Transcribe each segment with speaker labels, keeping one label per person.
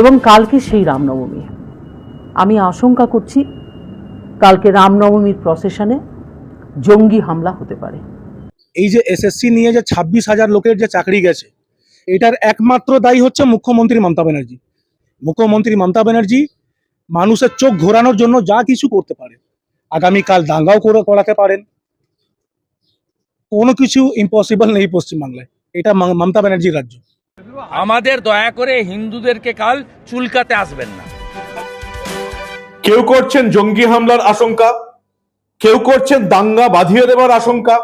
Speaker 1: এবং কালকে সেই রামনবমী। আমি আশঙ্কা করছি কালকে রামনবমীর প্রসেশনে জঙ্গি হামলা হতে পারে।
Speaker 2: এই যে এসএসসি নিয়ে যে ছাব্বিশ হাজার লোকের যে চাকরি গেছে, এটার একমাত্র দায়ী হচ্ছে মুখ্যমন্ত্রী মমতা ব্যানার্জি। মুখ্যমন্ত্রী মমতা ব্যানার্জি মানুষের চোখ ঘোরানোর জন্য যা কিছু করতে পারে আগামীকাল দাঙ্গাও করে করাতে পারেন। কোনো কিছু ইম্পসিবল নেই পশ্চিমবাংলায়, এটা মমতা ব্যানার্জির রাজ্য।
Speaker 3: আমাদের দয়া করে হিন্দুদেরকে কাল চুলকাতে আসবেন না।
Speaker 4: কেউ করছেন জঙ্গি হামলার আশঙ্কা, কেউ করছেন দাঙ্গা বাঁধিয়ে দেওয়ার আশঙ্কা,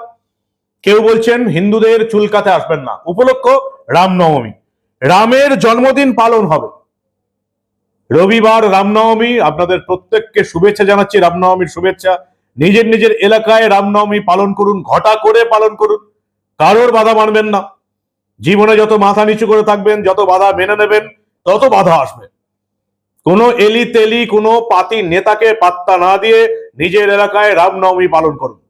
Speaker 4: কেউ বলছেন হিন্দুদের চুলকাতে আসবেন না। উপলক্ষ রামনবমী। রামের জন্মদিন পালন হবে। রবিবার রামনবমী, আপনাদের প্রত্যেককে শুভেচ্ছা জানাচ্ছি, রামনবমীর শুভেচ্ছা। নিজের নিজের এলাকায় রামনবমী পালন করুন, ঘটা করে পালন করুন। কারোর বাধা মানবেন না। জীবনে যত মাথা নিচু করে থাকবেন, যত বাধা মেনে নেবেন, তত বাধা আসবে। কোনো এলি তেলি কোনো পাতি নেতাকে পাত্তা না দিয়ে নিজের এলাকায় রামনবমী পালন করুন।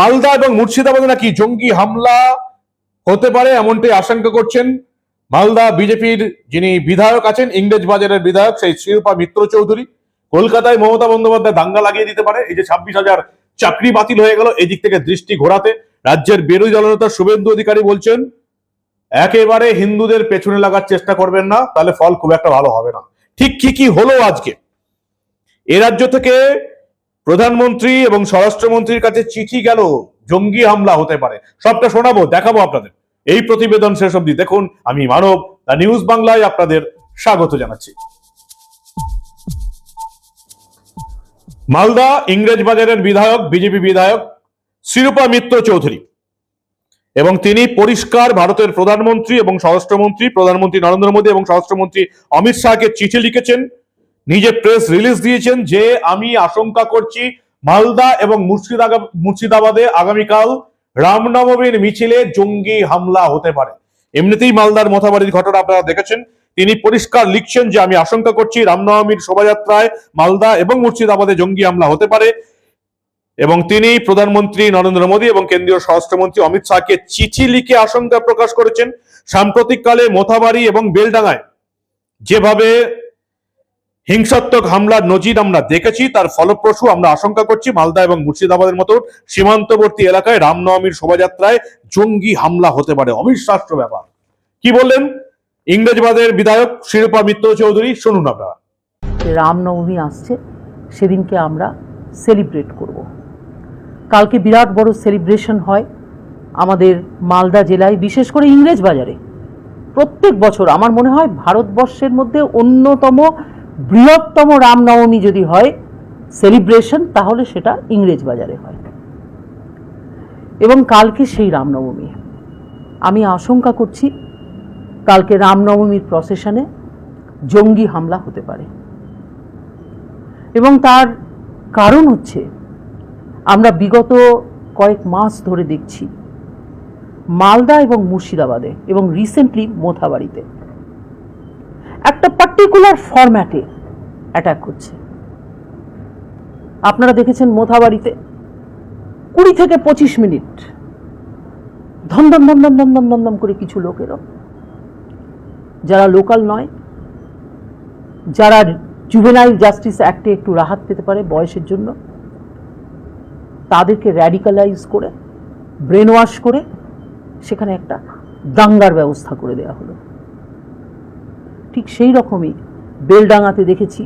Speaker 4: মালদা এবং মুর্শিদাবাদে নাকি জঙ্গি হামলা হতে পারে এমনটাই আশঙ্কা করছেন। মালদা বিজেপির যিনি বিধায়ক আছেন ইংরেজ বাজারের বিধায়ক, সেই শিল্পা মিত্র চৌধুরী। কলকাতায় মমতা বন্দ্যোপাধ্যায় দাঙ্গা লাগিয়ে দিতে পারে। এই যে ছাব্বিশ হাজার চাকরি বাতিল হয়ে গেল, এদিক থেকে দৃষ্টি ঘোরাতে। রাজ্যের বিরোধী দলনেতা শুভেন্দু অধিকারী বলছেন একেবারে হিন্দুদের পেছনে লাগার চেষ্টা করবেন না, তাহলে ফল খুব একটা ভালো হবে না। ঠিক কি কি হলো আজকে? এ রাজ্য থেকে প্রধানমন্ত্রী এবং স্বরাষ্ট্রমন্ত্রীর কাছে চিঠি গেল, জঙ্গি হামলা হতে পারে। সবটা শোনাবো, দেখাবো আপনাদের। এই প্রতিবেদন শেষ অবধি দেখুন, আমি মানব দ্য নিউজ বাংলায় আপনাদের স্বাগত জানাচ্ছি। মালদা ইংরেজ বাজারের বিধায়ক, বিজেপি বিধায়ক শিরূপা মিত্র চৌধুরী। এবং তিনি পরিষ্কার ভারতের প্রধানমন্ত্রী এবং স্বরাষ্ট্রমন্ত্রী, প্রধানমন্ত্রী নরেন্দ্র মোদী এবং স্বরাষ্ট্রমন্ত্রী অমিত শাহকে চিঠি লিখেছেন, নিজে প্রেস রিলিজ দিয়েছেন যে, আমি আশঙ্কা করছি মালদা এবং মুর্শিদাবাদ, মুর্শিদাবাদে আগামীকাল রামনবমীর মিছিলে জঙ্গি হামলা হতে পারে। এমনিতেই মালদার মথাবাড়ির ঘটনা আপনারা দেখেছেন। তিনি পরিষ্কার লিখছেন যে, আমি আশঙ্কা করছি রামনবমীর শোভাযাত্রায় মালদা এবং মুর্শিদাবাদে জঙ্গি হামলা হতে পারে। এবং তিনি প্রধানমন্ত্রী নরেন্দ্র মোদী এবং কেন্দ্রীয় স্বরাষ্ট্রমন্ত্রী অমিত শাহকে চিঠি লিখে আশঙ্কা প্রকাশ করেছেন সাম্প্রতিককালে মোথাবাড়ি এবং বেলডাঙ্গায় যেভাবে হিংসাত্মক হামলার নজির আমরা দেখেছি, তার ফলপ্রসূ আমরা আশঙ্কা করছি মালদা এবং মুর্শিদাবাদের মতো সীমান্তবর্তী এলাকায় রামনবমীর শোভাযাত্রায় জঙ্গি হামলা হতে পারে। অবিশ্বাস্য ব্যাপার। কি বললেন ইংরেজবাদের বিধায়ক শিরোপা মিত্র চৌধুরী? শুনুন আপনারা।
Speaker 1: রামনবমী আসছে, সেদিনকে আমরা সেলিব্রেট করব। কালকে বিরাট বড় সেলিব্রেশন হয় আমাদের মালদা জেলায়, বিশেষ করে ইংরেজ বাজারে। প্রত্যেক বছর আমার মনে হয় ভারতবর্ষের মধ্যে অন্যতম বৃহত্তম রামনবমী যদি হয় সেলিব্রেশন তাহলে সেটা ইংরেজ বাজারে হয়। এবং কালকে সেই রামনবমী। আমি আশঙ্কা করছি কালকে রামনবমীর প্রসেশনে জঙ্গি হামলা হতে পারে। এবং তার কারণ হচ্ছে আমরা বিগত কয়েক মাস ধরে দেখছি মালদা এবং মুর্শিদাবাদে এবং রিসেন্টলি মোথাবাড়িতে। একটা পার্টিকুলার ফরম্যাটে অ্যাটাক হচ্ছে আপনারা দেখেছেন মোথাবাড়িতে কুড়ি থেকে পঁচিশ মিনিট ধমধম ধমধম ধমধম ধমধম করে কিছু লোক এলো। যারা লোকাল নয়, যারা জুভেনাইল জাস্টিস অ্যাক্টে একটু রাহাত পেতে পারে বয়সের জন্য। তাদেরকে র্যাডিকালাইজ করে ব্রেন ওয়াশ করে সেখানে একটা দাঙ্গার ব্যবস্থা করে দেওয়া হলো। ঠিক সেই রকমই বেলডাঙ্গাতে দেখেছি,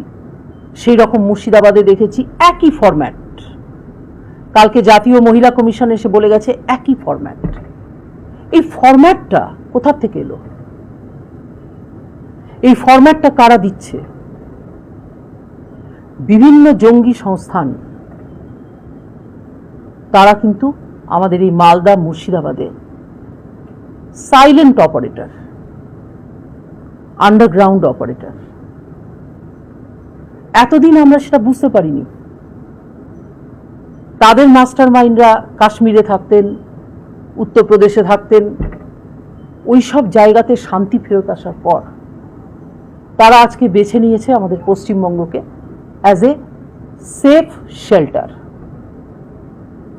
Speaker 1: সেই রকম মুর্শিদাবাদে দেখেছি একই ফরম্যাট কালকে জাতীয় মহিলা কমিশন এসে বলে গেছে একই ফরম্যাট এই ফরম্যাটটা কোথা থেকে এলো? এই ফরম্যাটটা কারা দিচ্ছে? বিভিন্ন জঙ্গি সংস্থান তারা কিন্তু আমাদের এই মালদা মুর্শিদাবাদে সাইলেন্ট অপারেটর আন্ডারগ্রাউন্ড অপারেটর এতদিন আমরা সেটা বুঝতে পারিনি। তাদের মাস্টার মাইন্ডরা কাশ্মীরে থাকতেন, উত্তরপ্রদেশে থাকতেন ওই সব জায়গাতে শান্তি ফেরত আসার পর তারা আজকে বেছে নিয়েছে আমাদের পশ্চিমবঙ্গকে অ্যাজ এ সেফ শেল্টার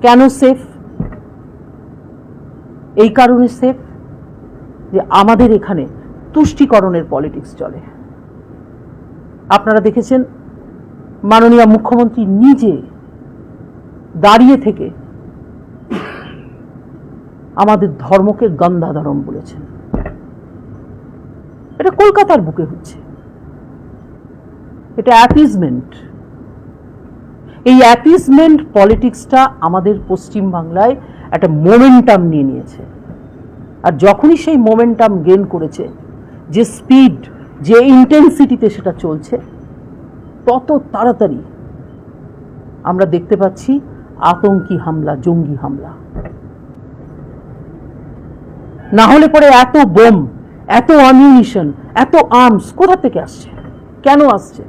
Speaker 1: কেন সেফ এই কারণে সেফ যে আমাদের এখানে তুষ্টিকরণের পলিটিক্স চলে। আপনারা দেখেছেন, মাননীয় মুখ্যমন্ত্রী নিজে দাঁড়িয়ে থেকে আমাদের ধর্মকে গন্ধাধরম বলেছেন। এটা কলকাতার বুকে হচ্ছে। এটা অ্যাপিজমেন্ট এই অ্যাপিজমেন্ট পলিটিক্সটা আমাদের পশ্চিম বাংলায় একটা মোমেন্টাম নিয়ে নিয়েছে। আর যখনই সেই মোমেন্টাম গেন করেছে, যে স্পিড যে ইন্টেন্সিটিতে সেটা চলছে, তত তাড়াতাড়ি আমরা দেখতে পাচ্ছি আতঙ্কি হামলা, জঙ্গি হামলা। না হলে পরে এত বোম, এত অ্যামিউনিশন এত আর্মস কোথা থেকে আসছে? কেন আসছে?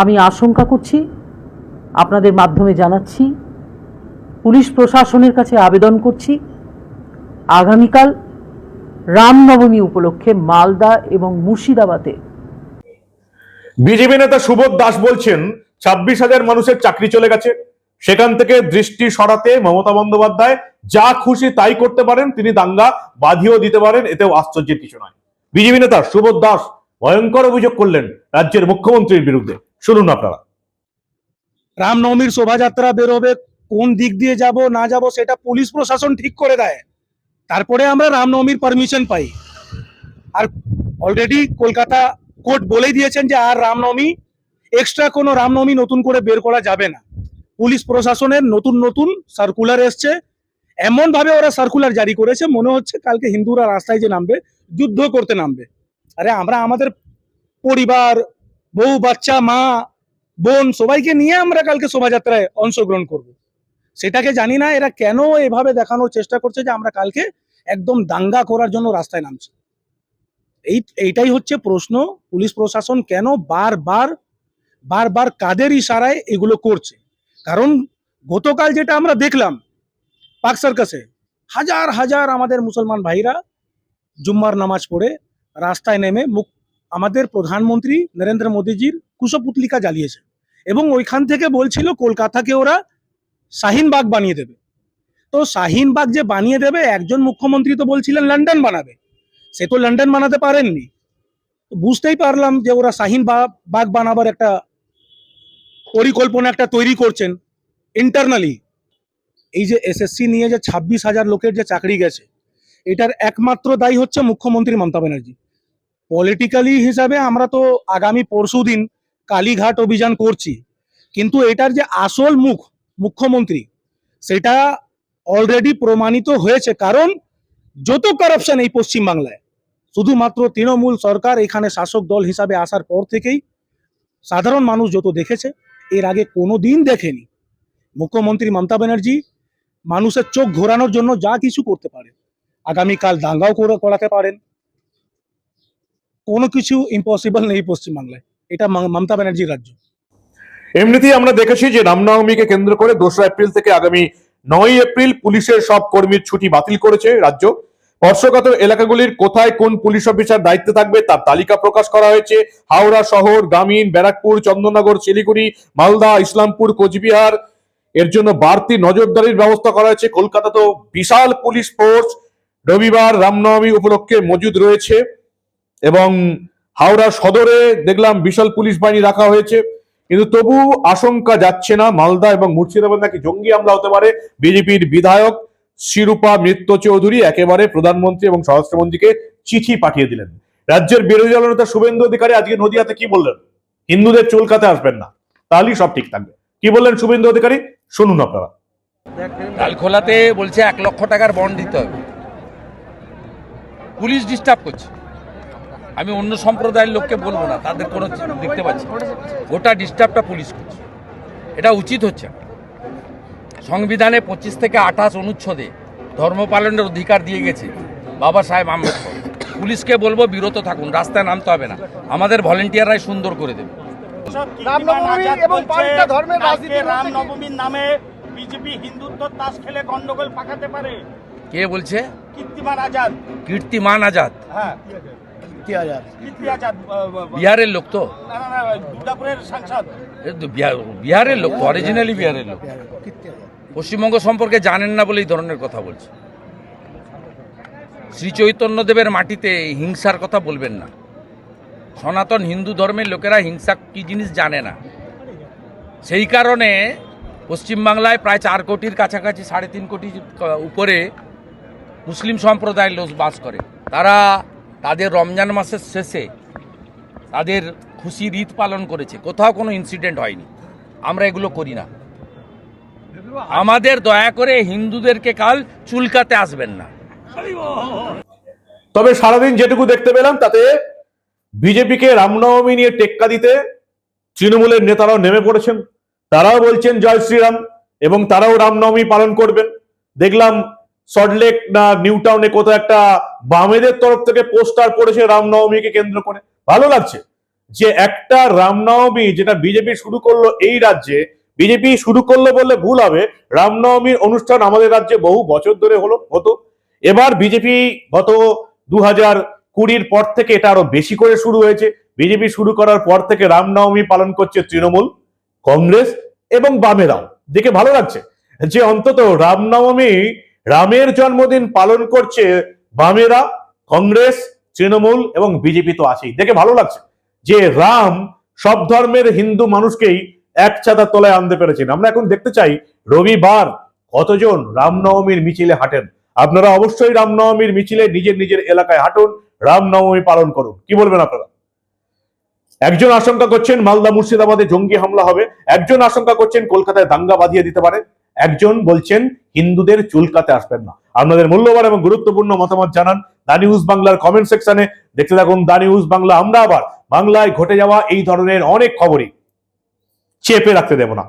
Speaker 1: আমি আশঙ্কা করছি, আপনাদের মাধ্যমে জানাচ্ছি, পুলিশ প্রশাসনের কাছে আবেদন করছি, আগামীকাল রামনবমী উপলক্ষে মালদা এবং মুর্শিদাবাদে।
Speaker 4: বিজেপি নেতা সুবোধ দাস বলছেন, ছাব্বিশ হাজার মানুষের চাকরি চলে গেছে। সেখান থেকে দৃষ্টি সরাতে মমতা বন্দ্যোপাধ্যায় যা খুশি তাই করতে পারেন, তিনি দাঙ্গা বাঁধিয়েও দিতে পারেন, এতেও আশ্চর্যের কিছু নয়। বিজেপি নেতা সুবোধ দাস ভয়ঙ্কর অভিযোগ করলেন রাজ্যের মুখ্যমন্ত্রীর বিরুদ্ধে। শুনুন আপনারা।
Speaker 2: রামনবমীর শোভাযাত্রা বেরোবে, কোন দিক দিয়ে যাব, না যাব, সেটা পুলিশ প্রশাসন ঠিক করে দেয়। তারপরে আমরা রামনবমীর পারমিশন পাই। আর অলরেডি কলকাতা কোর্ট বলেই দিয়েছেন যে আর রামনবমী এক্সট্রা কোনো রামনবমী নতুন করে বের করা যাবে না। পুলিশ প্রশাসনের নতুন নতুন সার্কুলার এসছে। এমন ভাবে ওরা সার্কুলার জারি করেছে, মনে হচ্ছে কালকে হিন্দুরা রাস্তায় যে নামবে, যুদ্ধ করতে নামবে। আরে আমরা আমাদের পরিবার বউ, বাচ্চা, মা, বোন, সবাইকে নিয়ে আমরা কালকে শোভাযাত্রায় অংশগ্রহণ করব। সেটাকে জানি না, এরা কেন এভাবে দেখানোর চেষ্টা করছে যে আমরা কালকে একদম দাঙ্গা করার জন্য রাস্তায় নামছি। এই, এইটাই হচ্ছে প্রশ্ন, পুলিশ প্রশাসন কেন বারবার বারবার কাদের ইশারায় এগুলো করছে? কারণ গতকাল যেটা আমরা দেখলাম পাক সার্কাসে, হাজার হাজার আমাদের মুসলমান ভাইরা জুম্মার নামাজ পড়ে রাস্তায় নেমে মুখ আমাদের প্রধানমন্ত্রী নরেন্দ্র মোদীজির কুশপুতলিকা জ্বালিয়েছে। এবং ওইখান থেকে বলছিল, কলকাতাকে ওরা শাহিনবাগ বানিয়ে দেবে। তো শাহিনবাগ যে বানিয়ে দেবে, একজন মুখ্যমন্ত্রী তো বলছিলেন, লন্ডন বানাবে। সে তো লন্ডন বানাতে পারেননি। বুঝতেই পারলাম যে ওরা শাহিন বাগ বানাবার একটা পরিকল্পনা একটা তৈরি করছেন ইন্টারনালি এই যে এসএসসি নিয়ে যে ছাব্বিশ হাজার লোকের যে চাকরি গেছে, এটার একমাত্র দায়ী হচ্ছে মুখ্যমন্ত্রী মমতা ব্যানার্জি। পলিটিক্যালি হিসাবে আমরা তো আগামী পরশু দিন কালীঘাট অভিযান করছি। কিন্তু এটার যে আসল মুখ, মুখ্যমন্ত্রী, সেটা অলরেডি প্রমাণিত হয়েছে। কারণ যত কারাপশন এই পশ্চিমবাংলায়, শুধুমাত্র তৃণমূল সরকার এখানে শাসক দল হিসাবে আসার পর থেকেই সাধারণ মানুষ যত দেখেছে, এর আগে কোনো দিন দেখেনি। মুখ্যমন্ত্রী মমতা ব্যানার্জি মানুষের চোখ ঘোরানোর জন্য যা কিছু করতে পারে আগামীকাল দাঙ্গাও করে করাতে পারেন। কোনো কিছু ইম্পসিবল নেই পশ্চিমবাংলায়। এটা মম- মমতা ব্যানার্জির রাজ্য।
Speaker 4: এমনিতেই আমরা দেখেছি যে রামনবমীকে কেন্দ্র করে দোসরা এপ্রিল থেকে আগামী নয় এপ্রিল পুলিশের সব কর্মীর ছুটি বাতিল করেছে রাজ্য। স্পর্শকাতর এলাকাগুলির কোথায় কোন পুলিশ অফিসার দায়িত্বে থাকবে তার তালিকা প্রকাশ করা হয়েছে। হাওড়া শহর, গ্রামীণ, ব্যারাকপুর, চন্দননগর, শিলিগুড়ি, মালদা, ইসলামপুর, কোচবিহার। এর জন্য বাড়তি নজরদারির ব্যবস্থা করা হয়েছে। কলকাতাতেও বিশাল পুলিশ ফোর্স রবিবার রামনবমী উপলক্ষে মজুদ রয়েছে। এবং হাওড়া সদরে দেখলাম বিশাল পুলিশ বাহিনী রাখা হয়েছে। কিন্তু তবু আশঙ্কা যাচ্ছে না। মালদা এবং মুর্শিদাবাদ নাকি জঙ্গি হামলা হতে পারে। বিজেপির বিধায়ক শিরূপা মিত্র চৌধুরী একেবারে প্রধানমন্ত্রী এবং স্বরাষ্ট্রমন্ত্রীকে চিঠি পাঠিয়ে দিলেন। রাজ্যের বিরোধী দলনেতা শুভেন্দু অধিকারী আজকে নদিয়াতে কি বললেন? হিন্দুদের চুলকাতে আসবেন না। তাহলেই সব ঠিক থাকবে। কি বললেন শুভেন্দু অধিকারী? শুনুন আপনারা।
Speaker 3: ডালখোলাতে বলছে এক লক্ষ টাকার বন্ড দিতে হবে। পুলিশ ডিস্টার্ব করছে। আমি অন্য সম্প্রদায়ের লোককে বলব না তাদের কোনো দেখতে পাচ্ছি গোটা ডিস্টার্বটা পুলিশ করছে। এটা উচিত হচ্ছে সংবিধানে পঁচিশ থেকে আঠাশ অনুচ্ছদে ধর্ম পালনের অধিকার দিয়ে গেছে বাবা সাহেব আম্বেদকর। পুলিশকে বলব বিরত থাকুন রাস্তায় নামতে হবে না। আমাদের ভলেন্টিয়াররাই সুন্দর করে দেবে।
Speaker 5: রামনবমী এবং পাল্টা ধর্মের
Speaker 6: কালকে
Speaker 5: রাজনীতির মধ্যে কি-
Speaker 6: রামনবমীর নামে বিজেপি হিন্দুত্ব তাস খেলে গন্ডগোল পাকাতে পারে।
Speaker 3: কে বলছে?
Speaker 6: কীর্তিমান আজাদ।
Speaker 3: কীর্তিমান আজাদ।
Speaker 6: হ্যাঁ। কীর্তি আজাদ
Speaker 3: বিহারের লোক তো?
Speaker 6: না না না দুর্গাপুরের সাংসদ।
Speaker 3: এ তো বিহার- বিহারের লোক অরিজিনালি বিহারের লোক পশ্চিমবঙ্গ সম্পর্কে জানেন না বলে এই ধরনের কথা বলছে। শ্রী চৈতন্যদেবের মাটিতে হিংসার কথা বলবেন না। সনাতন হিন্দু ধর্মের লোকেরা হিংসা কি জিনিস জানে না। সেই কারণে পশ্চিমবাংলায় প্রায় চার কোটির কাছাকাছি সাড়ে তিন কোটি উপরে মুসলিম সম্প্রদায়ের লোক বাস করে। তারা তাদের রমজান মাসের শেষে তাদের খুশির ঈদ পালন করেছে। কোথাও কোনো ইনসিডেন্ট হয়নি। আমরা এগুলো করি না। আমাদের দয়া করে হিন্দুদেরকে কাল চুলকাতে আসবেন না।
Speaker 4: তবে সারাদিন যেটুকু দেখতে পেলাম, তাতে বিজেপিকে রামনবমী নিয়ে টেক্কা দিতে তৃণমূলের নেতারাও নেমে পড়েছেন। তারাও বলছেন, জয় শ্রীরাম এবং তারাও রামনবমী পালন করবেন। দেখলাম সল্টলেক না নিউ টাউনে কোথাও একটা বামেদের তরফ থেকে পোস্টার পড়েছে রামনবমীকে কেন্দ্র করে। ভালো লাগছে যে একটা রামনবমী যেটা বিজেপি শুরু করল এই রাজ্যে, বিজেপি শুরু করল বললে ভুল হবে, রামনবমীর অনুষ্ঠান আমাদের রাজ্যে বহু বছর ধরে হলো, হতো। এবার বিজেপি গত দু হাজার কুড়ির পর থেকে এটা আরও বেশি করে শুরু হয়েছে। বিজেপি শুরু করার পর থেকে রামনবমী পালন করছে তৃণমূল, কংগ্রেস এবং বামেরাও। দেখে ভালো লাগছে যে অন্তত রামনবমী রামের জন্মদিন পালন করছে বামেরা, কংগ্রেস, তৃণমূল এবং বিজেপি তো আছেই। দেখে ভালো লাগছে যে রাম সব ধর্মের হিন্দু মানুষকেই এক ছাতার তলায় আনতে পেরেছেন। আমরা এখন দেখতে চাই রবিবার কতজন রামনবমীর মিছিলে হাঁটেন। আপনারা অবশ্যই রামনবমীর মিছিলে নিজের নিজের এলাকায় হাঁটুন, রামনবমী পালন করুন। কি বলবেন আপনারা? একজন আশঙ্কা করছেন মালদা মুর্শিদাবাদে জঙ্গি হামলা হবে, একজন আশঙ্কা করছেন কলকাতায় দাঙ্গা বাঁধিয়ে দিতে পারে। একজন বলছেন, হিন্দুদের চুলকাতে আসবেন না। আপনাদের মূল্যবান এবং গুরুত্বপূর্ণ মতামত জানান দা নিউজ বাংলার কমেন্ট সেকশনে। দেখতে থাকুন দা নিউজ বাংলা। আমরা আবার বাংলায় ঘটে যাওয়া এই ধরনের অনেক খবরই চেপে রাখতে দেব না।